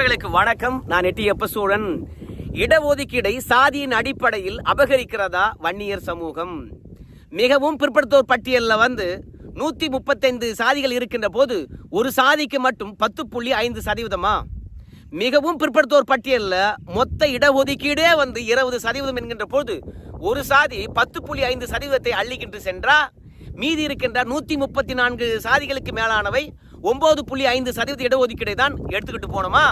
நண்பர்களுக்கு வணக்கம். நான் எட்டியப்ப சூழன் இடஒதுக்கீடை சாதியின் அடிப்படையில் அபகரிக்கிறதா வன்னியர் சமூகம்? மிகவும் பிற்படுத்தோர் பட்டியலில் வந்து நூத்தி முப்பத்தைந்து சாதிகள் இருக்கின்ற போது ஒரு சாதிக்கு மட்டும் பத்து புள்ளி ஐந்து சதவீதமா? மிகவும் பிற்படுத்தோர் பட்டியலில் மொத்த இடஒதுக்கீடே வந்து இருபது சதவீதம் என்கின்ற போது ஒரு சாதி பத்து புள்ளி ஐந்து சதவீதத்தை அள்ளிக்கின்று சென்றா? மீதி இருக்கின்ற நூத்தி முப்பத்தி நான்கு சாதிகளுக்கு மேலானவை ஒன்பது புள்ளி ஐந்து சதவீத இடஒதுக்கீடை தான் எடுத்துக்கிட்டு போனோமா?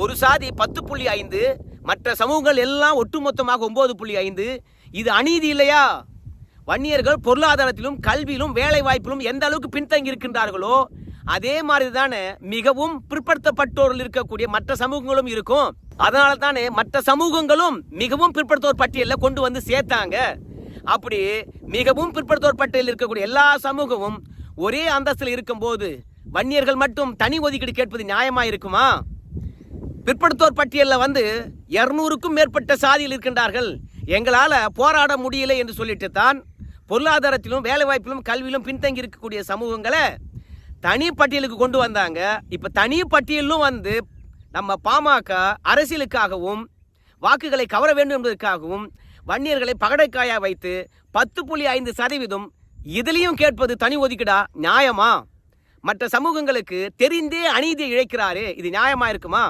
ஒரு சாதி பத்து புள்ளி ஐந்து மற்ற சமூகங்கள் எல்லாம் ஒட்டுமொத்தமாக ஒன்பது புள்ளி ஐந்து. இது அநீதி இல்லையா? வன்னியர்கள் பொருளாதாரத்திலும் கல்வியிலும் வேலை வாய்ப்பிலும் எந்த அளவுக்கு பின்தங்கி இருக்கின்றார்களோ அதே மாதிரி தானே மிகவும் பிற்படுத்தப்பட்டோரில் இருக்கக்கூடிய மற்ற சமூகங்களும் இருக்கும். அதனால தானே மற்ற சமூகங்களும் மிகவும் பிற்படுத்தோர் பட்டியலில் கொண்டு வந்து சேர்த்தாங்க. அப்படி மிகவும் பிற்படுத்தோர் பட்டியலில் இருக்கக்கூடிய எல்லா சமூகமும் ஒரே அந்தஸ்தில் இருக்கும்போது வன்னியர்கள் மட்டும் தனி ஒதுக்கீடு கேட்பது நியாயமா இருக்குமா? பிற்படுத்தோர் பட்டியலில் வந்து இருநூறுக்கும் மேற்பட்ட சாதியில் இருக்கின்றார்கள். எங்களால் போராட முடியலை என்று சொல்லிட்டு தான் பொருளாதாரத்திலும் வேலைவாய்ப்பிலும் கல்வியிலும் பின்தங்கி இருக்கக்கூடிய சமூகங்களை தனி பட்டியலுக்கு கொண்டு வந்தாங்க. இப்போ தனி பட்டியலும் வந்து நம்ம பாமக அரசியலுக்காகவும் வாக்குகளை கவர வேண்டும் என்பதற்காகவும் வன்னியர்களை பகடைக்காயா வைத்து பத்து புள்ளி ஐந்து சதவீதம் இதுலேயும் கேட்பது தனி ஒதுக்கீடா? நியாயமா? மற்ற சமூகங்களுக்கு தெரிந்தே அநீதியை இழைக்கிறாரே இது நியாயமா இருக்குமா?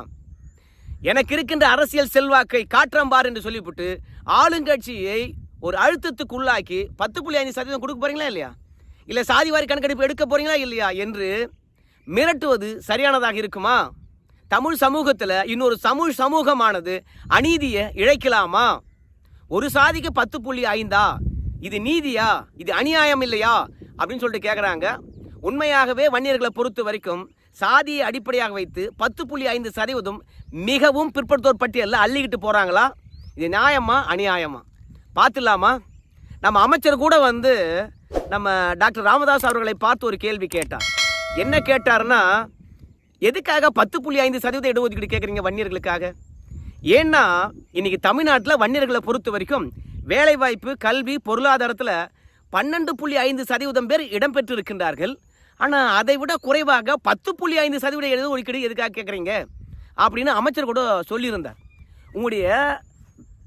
எனக்கு இருக்கின்ற அரசியல் செல்வாக்கை காற்றம்பார் என்று சொல்லிவிட்டு ஆளுங்கட்சியை ஒரு அழுத்தத்துக்கு உள்ளாக்கி பத்து புள்ளி ஐந்து சதவீதம் கொடுக்க போறீங்களா இல்லையா? இல்லை சாதிவாரி கணக்கெடுப்பு எடுக்க போறீங்களா இல்லையா என்று மிரட்டுவது சரியானதாக இருக்குமா? தமிழ் சமூகத்தில் இன்னொரு தமிழ் சமூகமானது அநீதியை இழைக்கலாமா? ஒரு சாதிக்கு பத்து புள்ளி ஐந்தா? இது நீதியா? இது அநியாயம் இல்லையா? அப்படின்னு சொல்லிட்டு கேட்குறாங்க உண்மையாகவே வன்னியர்களை பொறுத்த வரைக்கும் சாதியை அடிப்படையாக வைத்து பத்து புள்ளி ஐந்து சதவீதம் மிகவும் பிற்படுத்தோர் பட்டியலில் அள்ளிக்கிட்டு போகிறாங்களா இது நியாயமா அநியாயமா? பார்த்துடலாமா? நம்ம அமைச்சர் கூட வந்து நம்ம டாக்டர் ராமதாஸ் அவர்களை பார்த்து ஒரு கேள்வி கேட்டார். என்ன கேட்டாருன்னா எதுக்காக பத்து புள்ளி ஐந்து சதவீத இடஒதுக்கீடு கேட்குறீங்க வன்னியர்களுக்காக? ஏன்னா இன்னைக்கு தமிழ்நாட்டில் வன்னியர்களை பொறுத்த வரைக்கும் வேலைவாய்ப்பு கல்வி பொருளாதாரத்தில் பன்னெண்டு புள்ளி ஐந்து சதவீதம் பேர் இடம்பெற்று இருக்கின்றார்கள் ஆனால் அதை விட குறைவாக பத்து புள்ளி ஐந்து சதவீத இடஒதுக்கீடு எதுக்காக கேட்குறீங்க? அப்படின்னு அமைச்சர் கூட சொல்லியிருந்தார். உங்களுடைய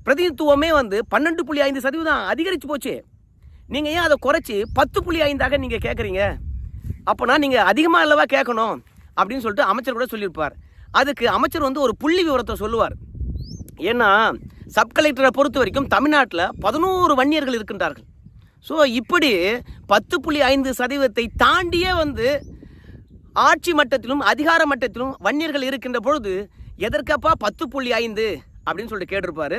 பிரதிநிதித்துவமே வந்து பன்னெண்டு புள்ளி ஐந்து சதவீதம் அதிகரித்து போச்சு. நீங்கள் ஏன் அதை குறைச்சி பத்து புள்ளி ஐந்தாக நீங்கள் கேட்குறீங்க அப்போனா நீங்கள் அதிகமாக அல்லவா கேட்கணும் அப்படின்னு சொல்லிட்டு அமைச்சர் கூட சொல்லியிருப்பார். அதுக்கு அமைச்சர் வந்து ஒரு புள்ளி விவரத்தை சொல்லுவார். ஏன்னா சப் கலெக்டரை பொறுத்த வரைக்கும் தமிழ்நாட்டில் பதினோரு வன்னியர்கள் இருக்கின்றார்கள். ஸோ இப்படி பத்து புள்ளி ஐந்து சதவீதத்தை தாண்டியே வந்து ஆட்சி மட்டத்திலும் அதிகார மட்டத்திலும் வன்னியர்கள் இருக்கின்ற பொழுது எதற்கப்பா பத்து புள்ளி ஐந்து? அப்படின்னு சொல்லிட்டு கேட்டிருப்பாரு.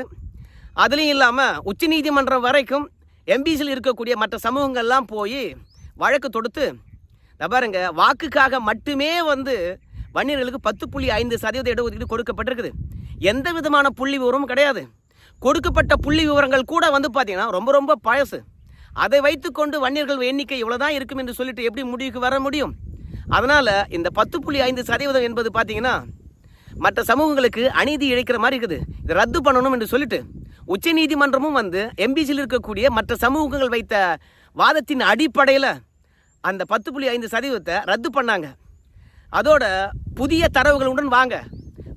அதுலேயும் இல்லாமல் உச்சநீதிமன்றம் வரைக்கும் எம்பிசியில் இருக்கக்கூடிய மற்ற சமூகங்கள்லாம் போய் வழக்கு தொடுத்து இந்த பாருங்க வாக்குக்காக மட்டுமே வந்து வன்னியர்களுக்கு பத்து புள்ளி ஐந்து சதவீத இடஒதுக்கீடு கொடுக்கப்பட்டிருக்குது. எந்த விதமான புள்ளி விவரமும் கிடையாது. கொடுக்கப்பட்ட புள்ளி விவரங்கள் கூட வந்து பார்த்தீங்கன்னா ரொம்ப ரொம்ப பழசு. அதை வைத்துக்கொண்டு வன்னியர்கள் எண்ணிக்கை இவ்வளோதான் இருக்கும் என்று சொல்லிட்டு எப்படி முடிவுக்கு வர முடியும்? அதனால் இந்த பத்து புள்ளி ஐந்து சதவீதம் என்பது பார்த்தீங்கன்னா மற்ற சமூகங்களுக்கு அநீதி இழைக்கிற மாதிரி இருக்குது. இதை ரத்து பண்ணணும் என்று சொல்லிட்டு உச்ச நீதிமன்றமும் வந்து எம்பிசியில் இருக்கக்கூடிய மற்ற சமூகங்கள் வைத்த வாதத்தின் அடிப்படையில் அந்த பத்து புள்ளி ஐந்து சதவீதத்தை ரத்து பண்ணாங்க. அதோட புதிய தரவுகளுடன் வாங்க.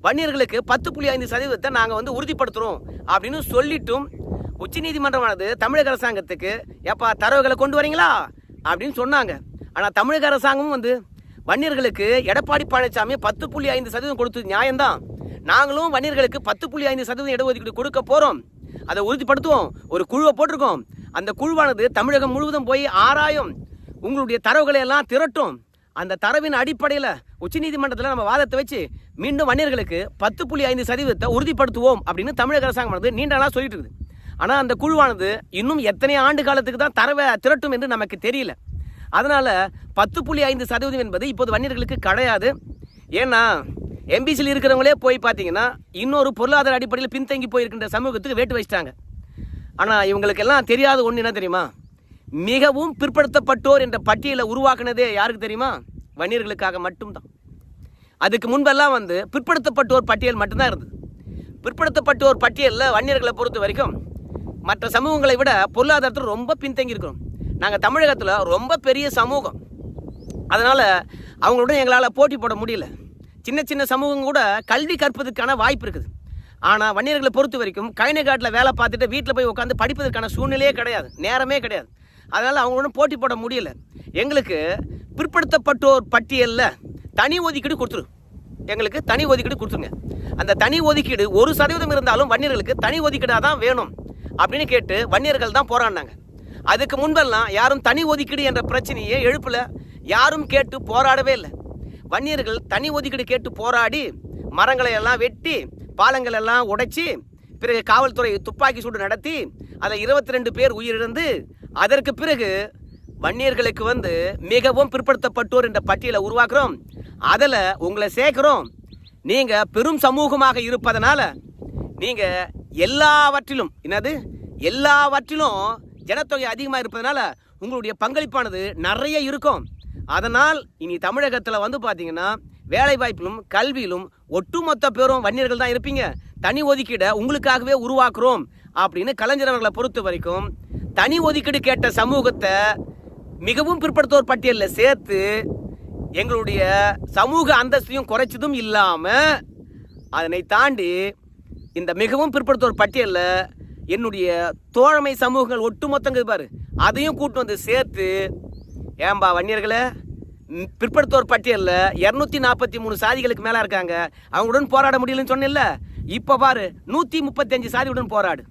வன்னியர்களுக்கு பத்து புள்ளி ஐந்து சதவீதத்தை நாங்கள் வந்து உறுதிப்படுத்துகிறோம் அப்படின்னு சொல்லிட்டும் உச்சநீதிமன்றமானது தமிழக அரசாங்கத்துக்கு எப்பா தரவுகளை கொண்டு வரீங்களா? அப்படின்னு சொன்னாங்க. ஆனால் தமிழக அரசாங்கமும் வந்து வன்னியர்களுக்கு எடப்பாடி பழனிசாமி பத்து புள்ளி ஐந்து சதவீதம் கொடுத்தது நியாயம்தான். நாங்களும் வன்னியர்களுக்கு பத்து புள்ளி ஐந்து சதவீதம் இடஒதுக்கீடு கொடுக்க போகிறோம் அதை உறுதிப்படுத்துவோம். ஒரு குழுவை போட்டிருக்கோம். அந்த குழுவானது தமிழகம் முழுவதும் போய் ஆராயும். உங்களுடைய தரவுகளை எல்லாம் திரட்டும். அந்த தரவின் அடிப்படையில் உச்சநீதிமன்றத்தில் நம்ம வாதத்தை வச்சு மீண்டும் வன்னியர்களுக்கு பத்து புள்ளி ஐந்து சதவீதத்தை உறுதிப்படுத்துவோம் அப்படின்னு தமிழக அரசாங்கமானது நீண்ட நாளாக சொல்லிட்டு இருக்குது. ஆனால் அந்த குழுவானது இன்னும் எத்தனை ஆண்டு காலத்துக்கு தான் தரவை திரட்டும் என்று நமக்கு தெரியல. அதனால் பத்து புள்ளி ஐந்து சதவீதம் என்பது இப்போது வன்னியர்களுக்கு கிடையாது. ஏன்னா எம்பிசியில் இருக்கிறவங்களே போய் பார்த்தீங்கன்னா இன்னொரு பொருளாதார அடிப்படையில் பின்தங்கி போயிருக்கின்ற சமூகத்துக்கு வேட்டு வச்சிட்டாங்க. ஆனால் இவங்களுக்கெல்லாம் தெரியாத ஒன்று என்ன தெரியுமா? மிகவும் பிற்படுத்தப்பட்டோர் என்ற பட்டியலை உருவாக்குனதே யாருக்கு தெரியுமா? வன்னியர்களுக்காக மட்டும்தான். அதுக்கு முன்பெல்லாம் வந்து பிற்படுத்தப்பட்டோர் பட்டியல் மட்டும்தான் இருந்தது. பிற்படுத்தப்பட்டோர் பட்டியலில் வன்னியர்களை பொறுத்த வரைக்கும் மற்ற சமூகங்களை விட பொருளாதாரத்தில் ரொம்ப பின்தங்கி இருக்கிறோம் நாங்கள் தமிழகத்தில் ரொம்ப பெரிய சமூகம். அதனால் அவங்களோட எங்களால் போட்டி போட முடியல. சின்ன சின்ன சமூகம் கூட கல்வி கற்பதற்கான வாய்ப்பு இருக்குது. ஆனால் வன்னியர்களை பொறுத்த வரைக்கும் கைனகாட்டில் வேலை பார்த்துட்டு வீட்டில் போய் உட்காந்து படிப்பதற்கான சூழ்நிலையே கிடையாது. நேரமே கிடையாது. அதனால் அவங்களோட போட்டி போட முடியல. எங்களுக்கு பிற்படுத்தப்பட்டோர் பட்டியலில் தனி ஒதுக்கீடு கொடுத்துரு. எங்களுக்கு தனி ஒதுக்கீடு கொடுத்துருங்க. அந்த தனி ஒதுக்கீடு ஒரு சதவீதம் இருந்தாலும் வன்னியர்களுக்கு தனி ஒதுக்கீடாக தான் வேணும் அப்படின்னு கேட்டு வன்னியர்கள் தான் போராடினாங்க. அதுக்கு முன்பெல்லாம் யாரும் தனி ஒதுக்கீடு என்ற பிரச்சனையை எழுப்பல யாரும் கேட்டு போராடவே இல்லை. வன்னியர்கள் தனி ஒதுக்கீடு கேட்டு போராடி மரங்களை எல்லாம் வெட்டி பாலங்கள் எல்லாம் உடைச்சி பிறகு காவல்துறை துப்பாக்கி சூடு நடத்தி அதில் இருபத்தி ரெண்டு பேர் உயிரிழந்து அதற்கு பிறகு வன்னியர்களுக்கு வந்து மிகவும் பிற்படுத்தப்பட்டோர் என்ற பட்டியலை உருவாக்குறோம். அதில் உங்களை சேர்க்குறோம். நீங்கள் பெரும் சமூகமாக இருப்பதனால நீங்கள் எல்லாவற்றிலும் என்னது? எல்லாவற்றிலும் ஜனத்தொகை அதிகமாக இருப்பதனால உங்களுடைய பங்களிப்பானது நிறைய இருக்கும். அதனால் இனி தமிழகத்தில் வந்து பார்த்தீங்கன்னா வேலைவாய்ப்பிலும் கல்வியிலும் ஒட்டுமொத்த பேரும் வன்னியர்கள் தான் இருப்பீங்க. தனி ஒதுக்கீடை உங்களுக்காகவே உருவாக்குறோம் அப்படின்னு கலைஞர் அவர்களை பொறுத்த வரைக்கும் தனி ஒதுக்கீடு கேட்ட சமூகத்தை மிகவும் பிற்படுத்தோர் பட்டியலில் சேர்த்து எங்களுடைய சமூக அந்தஸ்தையும் குறைச்சதும் இல்லாமல் அதனை தாண்டி இந்த மிகவும் பிற்படுத்தோர் பட்டியலில் என்னுடைய தோழமை சமூகங்கள் ஒட்டுமொத்தங்க பாரு. அதையும் கூட்டு வந்து சேர்த்து ஏம்பா வன்னியர்களை பிற்படுத்தோர் பட்டியலில் இரநூத்தி நாற்பத்தி மூணு சாதிகளுக்கு மேலே இருக்காங்க. அவங்களுடன் போராட முடியலன்னு சொன்னில்ல இப்போ பாரு நூற்றி முப்பத்தஞ்சு சாதியுடன் போராடு.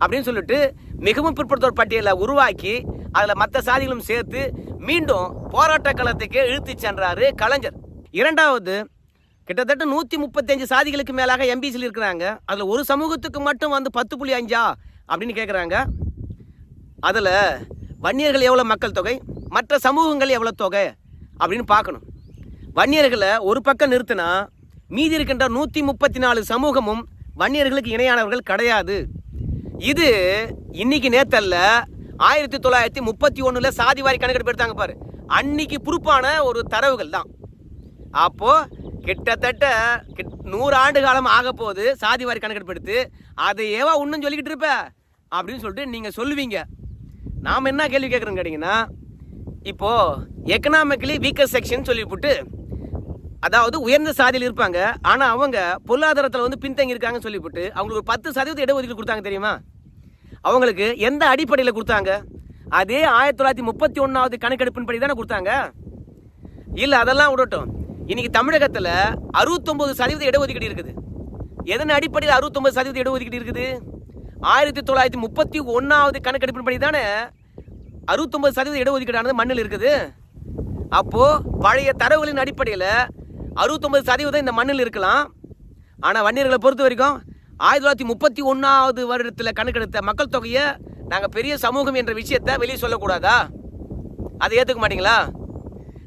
அப்படின்னு சொல்லிட்டு மிகவும் பிற்படுத்தோர் பட்டியலை உருவாக்கி அதில் மற்ற சாதிகளும் சேர்த்து மீண்டும் போராட்ட களத்துக்கே இழுத்து சென்றாரு கலைஞர். இரண்டாவது கிட்டத்தட்ட நூற்றி முப்பத்தஞ்சு சாதிகளுக்கு மேலாக எம்பிசியில் இருக்கிறாங்க. அதில் ஒரு சமூகத்துக்கு மட்டும் வந்து பத்து புள்ளி அஞ்சா அப்படின்னு கேட்குறாங்க அதில் வன்னியர்கள் எவ்வளோ மக்கள் தொகை? மற்ற சமூகங்கள் எவ்வளோ தொகை? அப்படின்னு பார்க்கணும். வன்னியர்களை ஒரு பக்கம் நிறுத்தினா மீதி இருக்கின்ற நூற்றி முப்பத்தி நாலு சமூகமும் வன்னியர்களுக்கு இணையானவர்கள் கிடையாது. இது இன்னைக்கு நேத்தல்ல ஆயிரத்தி தொள்ளாயிரத்தி முப்பத்தி ஒன்றில் சாதிவாரி கணக்கெடுப்பு எடுத்தாங்க பாரு. அன்னைக்கு பொறுப்பான ஒரு தரவுகள் தான். அப்போது கிட்டத்தட்ட நூறு ஆண்டு காலம் ஆக போகுது சாதிவாரி கணக்கெடுப்பு எடுத்து அதை ஏவா இன்னும் சொல்லிக்கிட்டு இருப்ப? அப்படின்னு சொல்லிட்டு நீங்கள் சொல்லுவீங்க. நாம் என்ன கேள்வி கேட்குறோன்னு கேட்டிங்கன்னா இப்போ எக்கனாமிக்கலி வீக்கர் செக்ஷன் சொல்லிவிட்டு அதாவது உயர்ந்த சாதியில் இருப்பாங்க. ஆனால் அவங்க பொருளாதாரத்தில் வந்து பின்தங்கி இருக்காங்கன்னு சொல்லிவிட்டு அவங்களுக்கு ஒரு பத்து சதவீதம் இடஒதுக்கீடு கொடுத்தாங்க தெரியுமா? அவங்களுக்கு எந்த அடிப்படையில் கொடுத்தாங்க? அதே ஆயிரத்தி தொள்ளாயிரத்தி முப்பத்தி ஒன்றாவது கணக்கெடுப்பின்படி தானே கொடுத்தாங்க? இல்லை அதெல்லாம் விடட்டும். இன்னைக்கு தமிழகத்தில் அறுபத்தொம்பது சதவீத இடஒதுக்கீடு இருக்குது. எதன் அடிப்படையில் அறுபத்தொம்பது சதவீத இடஒதுக்கீடு இருக்குது? ஆயிரத்தி தொள்ளாயிரத்தி முப்பத்தி ஒன்றாவது கணக்கெடுப்பின்படி தானே அறுபத்தொம்பது சதவீத இடஒதுக்கீடானது மண்ணில் இருக்குது? அப்போது பழைய தரவுகளின் அடிப்படையில் அறுபத்தொம்பது சதவீதம் இந்த மண்ணில் இருக்கலாம். ஆனால் வன்னியர்களை பொறுத்த வரைக்கும் ஆயிரத்தி தொள்ளாயிரத்தி முப்பத்தி ஒன்றாவது வருடத்தில் கணக்கெடுத்த மக்கள் தொகையை நாங்கள் பெரிய சமூகம் என்ற விஷயத்தை வெளியே சொல்லக்கூடாதா? அதை ஏற்றுக்க மாட்டீங்களா?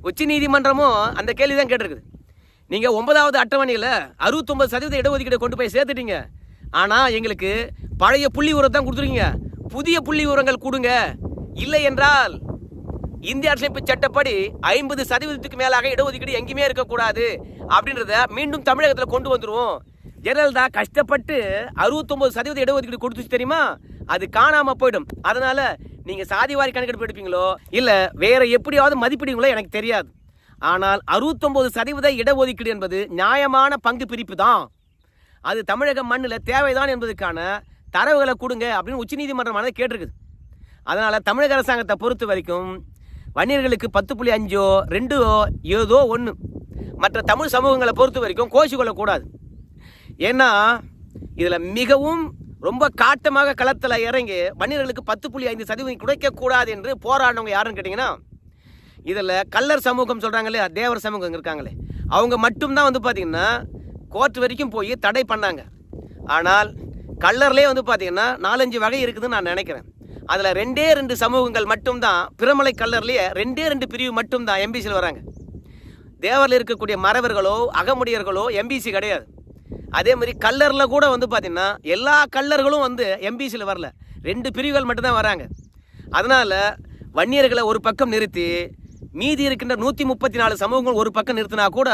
உச்ச நீதிமன்றமும் அந்த கேள்வி தான் கேட்டிருக்குது. நீங்கள் ஒன்பதாவது அட்டவணையில் அறுபத்தொம்பது சதவீத இடஒதுக்கீடு கொண்டு போய் சேர்த்துட்டீங்க. ஆனால் எங்களுக்கு பழைய புள்ளி உரம் தான் கொடுத்துருக்கீங்க. புதிய புள்ளி உரங்கள் கொடுங்க. இல்லை என்றால் இந்திய அரசமைப்பு சட்டப்படி ஐம்பது சதவீதத்துக்கு மேலாக இடஒதுக்கீடு எங்கேயுமே இருக்கக்கூடாது அப்படின்றத மீண்டும் தமிழகத்தில் கொண்டு வந்துடுவோம் ஜெயலலிதா கஷ்டப்பட்டு அறுபத்தொம்பது சதவீத இடஒதுக்கீடு கொடுத்துச்சு தெரியுமா? அது காணாமல் போயிடும். அதனால நீங்க சாதிவாரி கணக்கெடுப்பு எடுப்பீங்களோ? இல்ல வேற எப்படியாவது மதிப்பிடுவீங்களோ எனக்கு தெரியாது. ஆனால் அறுபத்தொன்பது சதவீத இடஒதுக்கீடு என்பது நியாயமான பங்கு பிரிப்பு தான் அது தமிழக மண்ணில் தேவைதான் என்பதற்கான தரவுகளை கொடுங்க அப்படின்னு உச்சநீதிமன்றமானது கேட்டிருக்குது. அதனால் தமிழக அரசாங்கத்தை பொறுத்த வரைக்கும் வன்னியர்களுக்கு பத்து புள்ளி அஞ்சோ ரெண்டோ ஏதோ ஒன்று மற்ற தமிழ் சமூகங்களை பொறுத்த வரைக்கும் கோஷி கொள்ளக்கூடாது ஏன்னா இதில் மிகவும் ரொம்ப காட்டமாக களத்தில் இறங்கி மனிதர்களுக்கு பத்து புள்ளி ஐந்து சதவீதம் கிடைக்கக்கூடாது என்று போராடினவங்க யாருன்னு கேட்டிங்கன்னா இதில் கல்லர் சமூகம் சொல்கிறாங்க இல்லையா? தேவர் சமூகம் இருக்காங்களே. அவங்க மட்டும்தான் வந்து பார்த்திங்கன்னா கோர்ட் வரைக்கும் போய் தடை பண்ணாங்க. ஆனால் கல்லர்லேயே வந்து பார்த்திங்கன்னா நாலஞ்சு வகை இருக்குதுன்னு நான் நினைக்கிறேன். அதில் ரெண்டே ரெண்டு சமூகங்கள் மட்டும்தான் பிரமலை கல்லர்லேயே ரெண்டே ரெண்டு பிரிவு மட்டும்தான் எம்பிசியில் வராங்க. தேவரில் இருக்கக்கூடிய மறவர்களோ அகமுடையர்களோ எம்பிசி கிடையாது. அதே மாதிரி கல்லரில் கூட வந்து பார்த்திங்கன்னா எல்லா கல்லர்களும் வந்து எம்பிசியில் வரல. ரெண்டு பிரிவுகள் மட்டும்தான் வராங்க. அதனால் வன்னியர்களை ஒரு பக்கம் நிறுத்தி மீதி இருக்கின்ற நூற்றி முப்பத்தி நாலு சமூகங்கள் ஒரு பக்கம் நிறுத்தினா கூட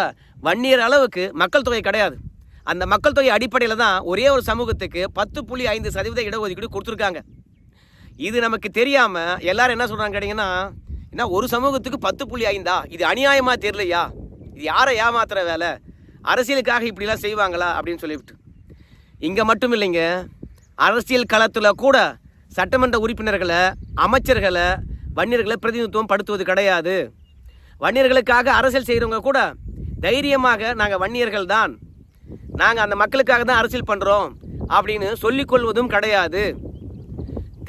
வன்னியர் அளவுக்கு மக்கள் தொகை கிடையாது. அந்த மக்கள் தொகை அடிப்படையில் தான் ஒரே ஒரு சமூகத்துக்கு பத்து புள்ளி ஐந்து சதவீத இடஒதுக்கீடு கொடுத்துருக்காங்க. இது நமக்கு தெரியாமல் எல்லாரும் என்ன சொல்கிறாங்க கேட்டிங்கன்னா என்ன ஒரு சமூகத்துக்கு பத்து புள்ளி ஐந்தா? இது அநியாயமாக தெரியலையா? இது யாரை ஏமாத்துற வேலை? அரசியலுக்காக இப்படிலாம் செய்வாங்களா அப்படின்னு சொல்லிவிட்டு. இங்கே மட்டும் இல்லைங்க. அரசியல் களத்தில் கூட சட்டமன்ற உறுப்பினர்களை அமைச்சர்களை வன்னியர்களை பிரதிநிதித்துவம் படுத்துவது கிடையாது. வன்னியர்களுக்காக அரசியல் செய்கிறவங்க கூட தைரியமாக நாங்கள் வன்னியர்கள் தான். நாங்கள் அந்த மக்களுக்காக தான் அரசியல் பண்ணுறோம் அப்படின்னு சொல்லிக்கொள்வதும் கிடையாது.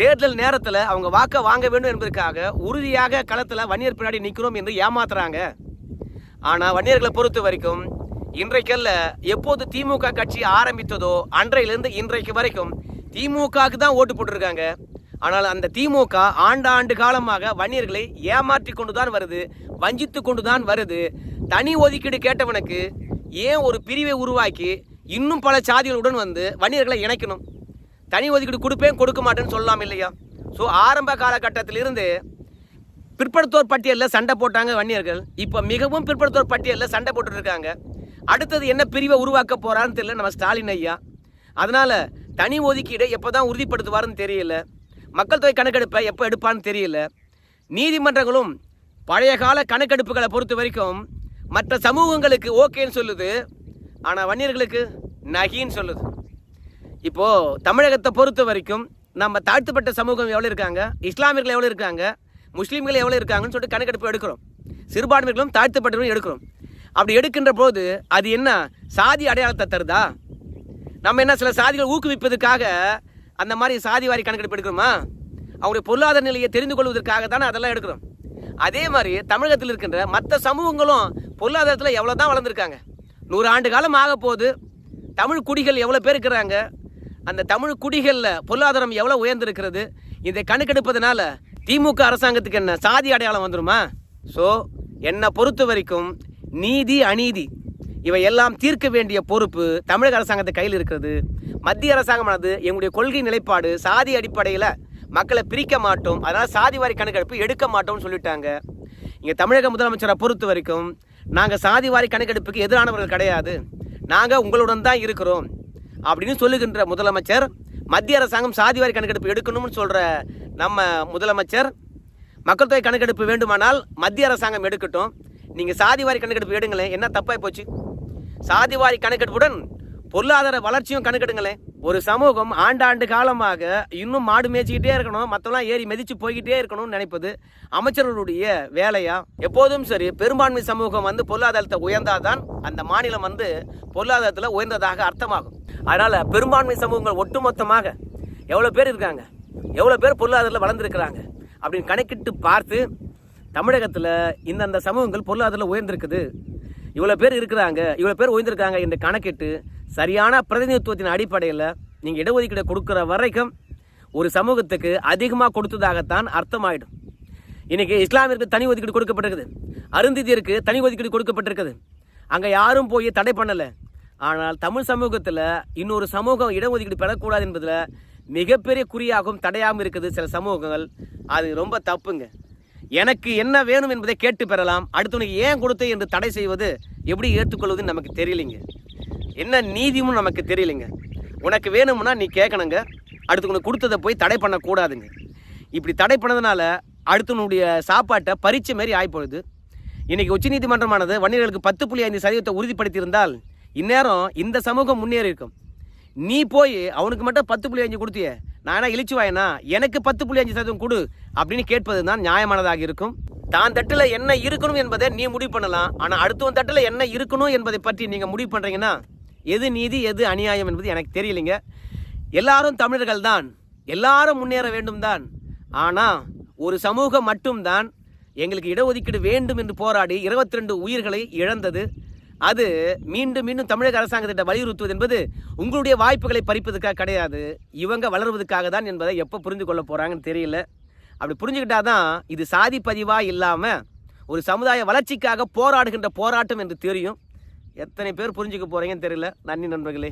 தேர்தல் நேரத்தில் அவங்க வாக்க வாங்க வேண்டும் என்பதற்காக உறுதியாக களத்தில் வன்னியர் பின்னாடி நிற்கிறோம் என்று ஏமாத்துறாங்க. ஆனால் வன்னியர்களை பொறுத்த வரைக்கும் இன்றைக்கல்ல எப்போது திமுக கட்சி ஆரம்பித்ததோ அன்றையிலிருந்து இன்றைக்கு வரைக்கும் திமுகவுக்கு தான் ஓட்டு போட்டிருக்காங்க. ஆனால் அந்த திமுக ஆண்டாண்டு காலமாக வன்னியர்களை ஏமாற்றி கொண்டு தான் வருது வஞ்சித்து கொண்டு தான் வருது. தனி ஒதுக்கீடு கேட்டவனுக்கு ஏன் ஒரு பிரிவை உருவாக்கி இன்னும் பல சாதிகளுடன் வந்து வன்னியர்களை இணைக்கணும்? தனி ஒதுக்கீடு கொடுப்பேன் கொடுக்க மாட்டேன்னு சொல்லலாம் இல்லையா? ஸோ ஆரம்ப காலகட்டத்திலிருந்து பிற்படுத்தோர் பட்டியலில் சண்டை போட்டாங்க வன்னியர்கள். இப்போ மிகவும் பிற்படுத்தோர் பட்டியலில் சண்டை போட்டுருக்காங்க அடுத்தது என்ன பிரிவை உருவாக்க போகிறான்னு தெரியல நம்ம ஸ்டாலின் ஐயா. அதனால் தனி ஒதுக்கீடு எப்போ தான் உறுதிப்படுத்துவாருன்னு தெரியல. மக்கள் தொகை கணக்கெடுப்பை எப்போ எடுப்பான்னு தெரியல. நீதிமன்றங்களும் பழைய கால கணக்கெடுப்புகளை பொறுத்த வரைக்கும் மற்ற சமூகங்களுக்கு ஓகேன்னு சொல்லுது. ஆனால் வன்னியர்களுக்கு நகின்னு சொல்லுது. இப்போது தமிழகத்தை பொறுத்த வரைக்கும் நம்ம தாழ்த்தப்பட்ட சமூகம் எவ்வளோ இருக்காங்க? இஸ்லாமியர்கள் எவ்வளோ இருக்காங்க? முஸ்லீம்கள் எவ்வளோ இருக்காங்கன்னு சொல்லிட்டு கணக்கெடுப்பு எடுக்கிறோம். சிறுபான்மைகளும் தாழ்த்தப்பட்டவர்களும் எடுக்கிறோம். அப்படி எடுக்கின்ற போது அது என்ன? சாதி அடையாளத்தை தருதா? நம்ம என்ன சில சாதிகளை ஊக்குவிப்பதற்காக அந்த மாதிரி சாதி வாரி கணக்கெடுப்பு எடுக்கிறோமா? அவருடைய பொருளாதார நிலையை தெரிந்து கொள்வதற்காக தானே அதெல்லாம் எடுக்கிறோம். அதே மாதிரி தமிழகத்தில் இருக்கின்ற மற்ற சமூகங்களும் பொருளாதாரத்தில் எவ்வளோ தான் வளர்ந்துருக்காங்க. நூறு ஆண்டு காலம் ஆக போகுது. தமிழ் குடிகள் எவ்வளோ பேர் இருக்கிறாங்க? அந்த தமிழ் குடிகளில் பொருளாதாரம் எவ்வளோ உயர்ந்திருக்கிறது? இதை கணக்கெடுப்பதனால திமுக அரசாங்கத்துக்கு என்ன சாதி அடையாளம் வந்துருமா? ஸோ என்னை பொறுத்த வரைக்கும் நீதி அநீதி. இவை எல்லாம் தீர்க்க வேண்டிய பொறுப்பு தமிழக அரசாங்கத்தை கையில் இருக்கிறது. மத்திய அரசாங்கமானது எங்களுடைய கொள்கை நிலைப்பாடு சாதி அடிப்படையில் மக்களை பிரிக்க மாட்டோம். அதனால் சாதி வாரி கணக்கெடுப்பு எடுக்க மாட்டோம்னு சொல்லிட்டாங்க. இங்கே தமிழக முதலமைச்சரை பொறுத்த வரைக்கும் நாங்கள் சாதி வாரி கணக்கெடுப்புக்கு எதிரானவர்கள் கிடையாது. நாங்கள் உங்களுடன் தான் இருக்கிறோம் அப்படின்னு சொல்லுகின்ற முதலமைச்சர் மத்திய அரசாங்கம் சாதி வாரி கணக்கெடுப்பு எடுக்கணும்னு சொல்கிற நம்ம முதலமைச்சர் மக்கள் தொகை கணக்கெடுப்பு வேண்டுமானால் மத்திய அரசாங்கம் எடுக்கட்டும். நீங்கள் சாதி வாரி கணக்கெடுப்பு எடுங்களேன். என்ன தப்பாக போச்சு? சாதி வாரி கணக்கெடுப்புடன் பொருளாதார வளர்ச்சியும் கணக்கெடுங்களேன். ஒரு சமூகம் ஆண்டாண்டு காலமாக இன்னும் மாடு மேய்ச்சிக்கிட்டே இருக்கணும் மற்றெல்லாம் ஏறி மிதித்து போய்கிட்டே இருக்கணும்னு நினைப்பது அமைச்சர்களுடைய வேலையா? எப்போதும் சரி பெரும்பான்மை சமூகம் வந்து பொருளாதாரத்தை உயர்ந்தாதான் அந்த மாநிலம் வந்து பொருளாதாரத்தில் உயர்ந்ததாக அர்த்தமாகும். அதனால் பெரும்பான்மை சமூகங்கள் ஒட்டுமொத்தமாக எவ்வளோ பேர் இருக்காங்க? எவ்வளோ பேர் பொருளாதாரத்தில் வளர்ந்துருக்கிறாங்க? அப்படின்னு கணக்கிட்டு பார்த்து தமிழகத்தில் இந்தந்த சமூகங்கள் பொருளாதாரத்தில் உயர்ந்திருக்குது. இவ்வளோ பேர் இருக்கிறாங்க இவ்வளோ பேர் உயர்ந்திருக்காங்க என்று கணக்கிட்டு சரியான பிரதிநிதித்துவத்தின் அடிப்படையில் நீங்கள் இடஒதுக்கீடு கொடுக்குற வரைக்கும் ஒரு சமூகத்துக்கு அதிகமாக கொடுத்ததாகத்தான் அர்த்தமாயிடும். இன்றைக்கி இஸ்லாமிற்கு தனி ஒதுக்கீடு கொடுக்கப்பட்டிருக்குது. அருந்திதியருக்கு தனி ஒதுக்கீடு கொடுக்கப்பட்டிருக்குது. அங்கே யாரும் போய் தடை பண்ணலை. ஆனால் தமிழ் சமூகத்தில் இன்னொரு சமூகம் இடஒதுக்கீடு பெறக்கூடாது என்பதில் மிகப்பெரிய குறியாகவும் தடையாகவும் இருக்குது சில சமூகங்கள். அது ரொம்ப தப்புங்க. எனக்கு என்ன வேணும் என்பதை கேட்டு பெறலாம். அடுத்தவனுக்கு ஏன் கொடுத்து என்று தடை செய்வது எப்படி ஏற்றுக்கொள்வதுன்னு நமக்கு தெரியலைங்க. என்ன நீதியும் நமக்கு தெரியலைங்க. உனக்கு வேணும்னா நீ கேட்கணுங்க. அடுத்தவனுக்கு கொடுத்ததை போய் தடை பண்ணக்கூடாதுங்க. இப்படி தடை பண்ணதுனால அடுத்தவனுடைய சாப்பாட்டை பறிச்ச மாரி ஆகிப்போகுது இன்றைக்கி உச்சநீதிமன்றமானது வன்னியர்களுக்கு பத்து புள்ளி ஐந்து சதவீதத்தை உறுதிப்படுத்தியிருந்தால் இந்நேரம் இந்த சமூகம் முன்னேறி இருக்கும் நீ போய் அவனுக்கு மட்டும் பத்து புள்ளி அஞ்சு கொடுத்தியே. நான் என்ன இழிச்சு வாயனா எனக்கு பத்து புள்ளி அஞ்சு சதவீதம் கொடு அப்படின்னு கேட்பது தான் நியாயமானதாக இருக்கும். தான் தட்டில் என்ன இருக்கணும் என்பதை நீ முடிவு பண்ணலாம். ஆனால் அடுத்தவன் தட்டில் என்ன இருக்கணும் என்பதை பற்றி நீங்கள் முடிவு பண்ணுறீங்கன்னா எது நீதி எது அநியாயம் என்பது எனக்கு தெரியலைங்க. எல்லாரும் தமிழர்கள் தான். எல்லாரும் முன்னேற வேண்டும் தான். ஆனால் ஒரு சமூகம் மட்டும்தான் எங்களுக்கு இடஒதுக்கீடு வேண்டும் என்று போராடி இருபத்தி ரெண்டு உயிர்களை இழந்தது. அது மீண்டும் மீண்டும் தமிழக அரசாங்கத்திட்ட வலியுறுத்துவது என்பது உங்களுடைய வாய்ப்புகளை பறிப்பதற்காக கிடையாது. இவங்க வளர்வதற்காக தான் என்பதை எப்போ புரிந்து கொள்ள போகிறாங்கன்னு தெரியல. அப்படி புரிஞ்சுக்கிட்டாதான் இது சாதி பதிவாக இல்லாமல் ஒரு சமுதாய வளர்ச்சிக்காக போராடுகின்ற போராட்டம் என்று தெரியும். எத்தனை பேர் புரிஞ்சுக்க போகிறீங்கன்னு தெரியல. நன்றி நண்பர்களே.